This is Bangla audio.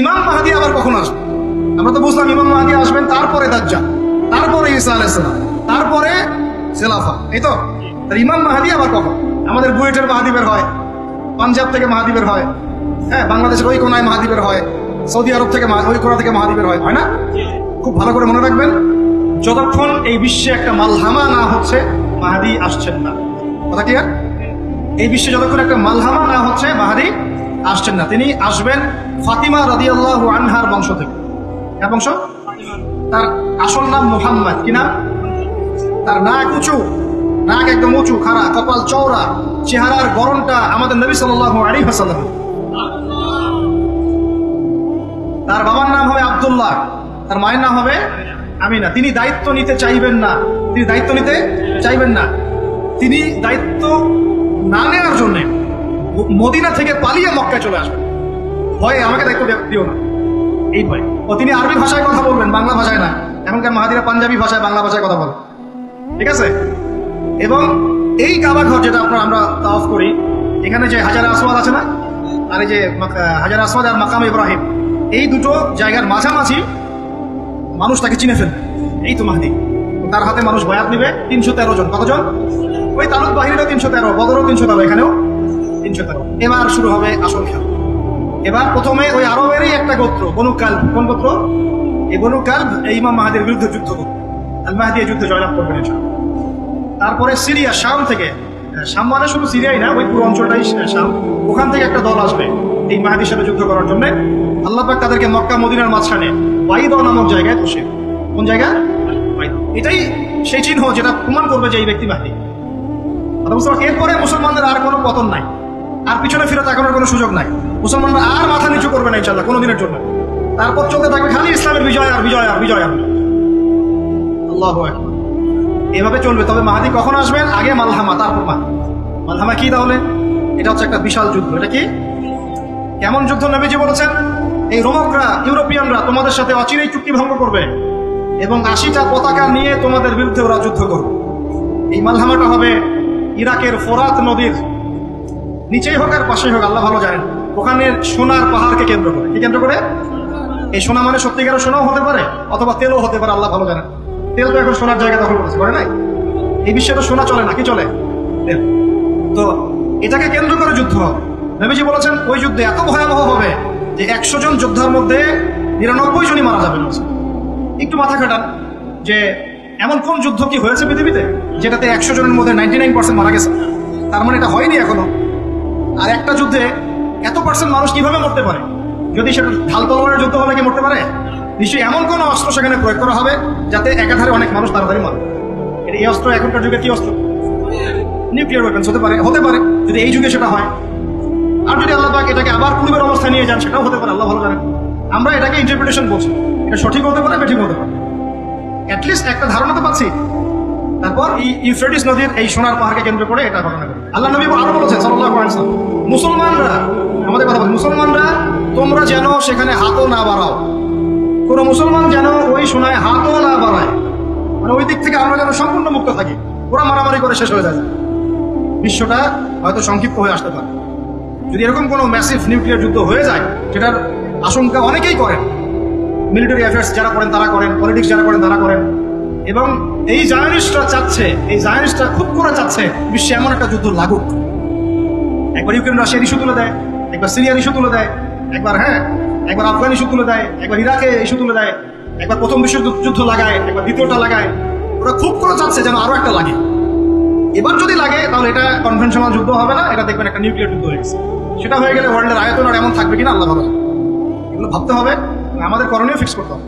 ইমাম মাহাদি আবার কখন আসবে? আমরা তো বুঝলাম ইমাম মাহাদি আসবেন, তারপরে দাজ্জা তারপরে ঈসা আলাইসালাম তারপরে সেলাফা এই তো? ইমাম মাহাদি আবার কখন? আমাদের বুয়েটের মাহাদি বের হয়, পাঞ্জাব থেকে মাহাদি বের হয় হ্যাঁ বাংলাদেশের ওই কোনায় মাহাদি বের হয়, সৌদি আরব থেকে ওই কোনা থেকে মাহাদি বের হয় হয় না? খুব ভালো করে মনে রাখবেন, যতক্ষণ এই বিশ্বে একটা মালহামা না হচ্ছে, মাহাদি আসছেন না। কথা কি এই বিশ্বে যতক্ষণ একটা মালহামা না হচ্ছে, মাহাদি আসছেন না। তিনি আসবেন ফাতিমা রাদিয়াল্লাহু আনহার বংশ থেকে। কার বংশ? তার আসল নাম মুহাম্মদ। কি নাম? তার নাক উঁচু। নাক একদম উঁচু, খাড়া, কপাল চওড়া। চেহারার গরমটা আমাদের নবী সাল্লাল্লাহু আলাইহি তার বাবার নাম হবে আব্দুল্লাহ। তার মায়ের নাম হবে আমিনা। তিনি দায়িত্ব নিতে চাইবেন না। তিনি দায়িত্ব নিতে চাইবেন না। তিনি দায়িত্ব না নেওয়ার জন্য মদিনা থেকে পালিয়ে মক্কায় চলে আসবেন ভয়ে আমাকে দায়িত্ব দিও না। এই ভয়? ও তিনি আরবি ভাষায় কথা বলবেন বাংলা ভাষায় না। এখনকার মাহাদিরা পাঞ্জাবি ভাষায় বাংলা ভাষায় কথা বলে। ঠিক আছে? এবং এই কাবা ঘর যেটা আপনার আমরা তাওয়াফ করি এখানে যে হাজার আসওয়াদ আছে না? আর এই যে হাজার আসওয়াদ আর মাকাম ইব্রাহিম এই দুটো জায়গার মাঝামাঝি মানুষ তাকে চিনে ফেলবে। এই তো মাহাদি। তার হাতে মানুষ বয়াত নিবে তিনশো তেরো জন। কতজন? ওই তালুক বাহিনীরও তিনশো তেরো বদরও তিনশো তেরো এখানেও। এবার শুরু হবে আসল খেলা। এবার প্রথমে ওই আরবেরই একটা গোত্র বনুকাল কোন গোত্র? এই বনুকাল ইমাম মাহাদির বিরুদ্ধে যুদ্ধ করবে। আল মাহাদি যুদ্ধে জয়লাভ করবেন তারপরে সিরিয়া, শাম থেকে। শাম মানে শুধু সিরিয়াই না, ওই পুরো অঞ্চলটাই শাম। ওখান থেকে একটা দল আসবে এই মাহাদির সাথে যুদ্ধ করার জন্য। আল্লাহ পাক তাদেরকে মক্কা, মদিনার মাঝখানে বাইদ নামক জায়গায় বসে কোন জায়গা? এটাই সেই চিহ্ন যেটা প্রমাণ করবে যে এই ব্যক্তি মাহাদি। এরপরে মুসলমানদের আর কোনো পতন নাই। আর পিছনে ফিরে তাকানোর কোনো সুযোগ নাই। মুসলমানরা আর মাথা নিচু করবে না ইনশাল্লাহ কোনো দিনের জন্য। তারপর চলতে থাকবে খালি ইসলামের বিজয় আর বিজয় আর বিজয় আর আল্লাহ এভাবে চলবে। তবে মাহাদি কখন আসবেন? আগে মালহামা, তারপর মা মালহামা কি তাহলে? এটা হচ্ছে একটা বিশাল যুদ্ধ। এটা কি? কেমন যুদ্ধ নবীজি বলেছেন? এই রোমকরা, ইউরোপিয়ানরা তোমাদের সাথে অচিরেই চুক্তি ভঙ্গ করবে এবং আশিটা পতাকা নিয়ে তোমাদের বিরুদ্ধে ওরা যুদ্ধ করবে। এই মালহামাটা হবে ইরাকের ফোরাত নদীর নিচেই হোক আর পাশেই হোক, আল্লাহ ভালো জানেন। ওখানে সোনার পাহাড়কে কেন্দ্র করে। কি কেন্দ্র করে? এই সোনা মানে সত্যিকারের সোনাও হতে পারে, অথবা তেলও হতে পারে, আল্লাহ ভালো জানেন। তেল তো এখন সোনার জায়গা দখল করেছে, করে নাই? এই বিশ্বে তো সোনা চলে না, কি চলে? তো এটাকে কেন্দ্র করে যুদ্ধ হবে। নবীজি বলেছেন, ওই যুদ্ধে এত ভয়াবহ হবে যে একশো জন যোদ্ধার মধ্যে নিরানব্বই জনই মারা যাবেন। একটু মাথা খাটান যে এমন কোন যুদ্ধ কি হয়েছে পৃথিবীতে, যেটাতে একশো জনের মধ্যে নাইনটি নাইন পার্সেন্ট মারা গেছে? তার মানে এটা হয়নি এখনও। আর একটা যুদ্ধে এত পার্সেন্ট মানুষ কীভাবে মরতে পারে? যদি সেটা ঢাল তলোয়ারের যুদ্ধ হলে কি মরতে পারে? নিশ্চয়ই এমন কোনো অস্ত্র সেখানে প্রয়োগ করা হবে যাতে একাধারে অনেক মানুষ তাড়াতাড়ি মারে। এটা এই অস্ত্র, এখনকার যুগে কি অস্ত্র? নিউক্লিয়ার ওয়েপেন্স হতে পারে হতে পারে। যদি এই যুগে সেটা হয়। আর যদি আল্লাহ পাক এটাকে আবার পূর্বের অবস্থায় নিয়ে যান, সেটাও হতে পারে, আল্লাহ ভালো জানেন। আমরা এটাকে ইন্টারপ্রিটেশন বলছি। এটা সঠিক হতে পারে, বেঠিক হতে পারে। অ্যাটলিস্ট একটা ধারণা তো পাচ্ছি। তারপর ইউফ্রেটিস নদীর এই সোনার পাহাড়কে কেন্দ্র করে এটা ঘটনা ঘটে আল্লাহ নবী আরও বলেছেন ওয়াসাল্লাম, মুসলমানরা আমাদের কথা বলছি মুসলমানরা, তোমরা যেন সেখানে হাতও না বাড়াও। কোনো মুসলমান যেন ওই সোনায় হাতও না বাড়ায়। মানে ওই দিক থেকে আমরা যেন সম্পূর্ণ মুক্ত থাকি। ওরা মারামারি করে শেষ হয়ে যায়। বিশ্বটা হয়তো সংক্ষিপ্ত হয়ে আসতে পারে। যদি এরকম কোনো ম্যাসিভ নিউক্লিয়ার যুদ্ধ হয়ে যায়, সেটার আশঙ্কা অনেকেই করেন। মিলিটারি অ্যাফেয়ার্স যারা করেন, তারা করেন পলিটিক্স যারা করেন, তারা করেন। এবং এই জায়নিস্টরা চাচ্ছে, এই জায়নিস্টরা খুব করে চাচ্ছে, বিশ্বে এমন একটা যুদ্ধ লাগুক। একবার ইউক্রেন রাশিয়ার ইস্যু তুলে দেয়, একবার সিরিয়ার ইস্যু তুলে দেয়, একবার হ্যাঁ একবার আফগান ইস্যু তুলে দেয়, একবার ইরাকে ইস্যু তুলে দেয়, একবার প্রথম বিশ্ব যুদ্ধ লাগায়, একবার দ্বিতীয়টা লাগায়। ওরা খুব করে চাচ্ছে যেন আরও একটা লাগে। এবার যদি লাগে, তাহলে এটা কনভেনশনাল যুদ্ধ হবে না, এটা দেখবেন একটা নিউক্লিয়ার যুদ্ধ হয়ে গেছে। সেটা হয়ে গেলে ওয়ার্ল্ডের আয়তন আর এমন থাকবে কিনা, আল্লাহ ভালো এগুলো ভাবতে হবে, আমাদের করণীয় ফিক্স করতে হবে।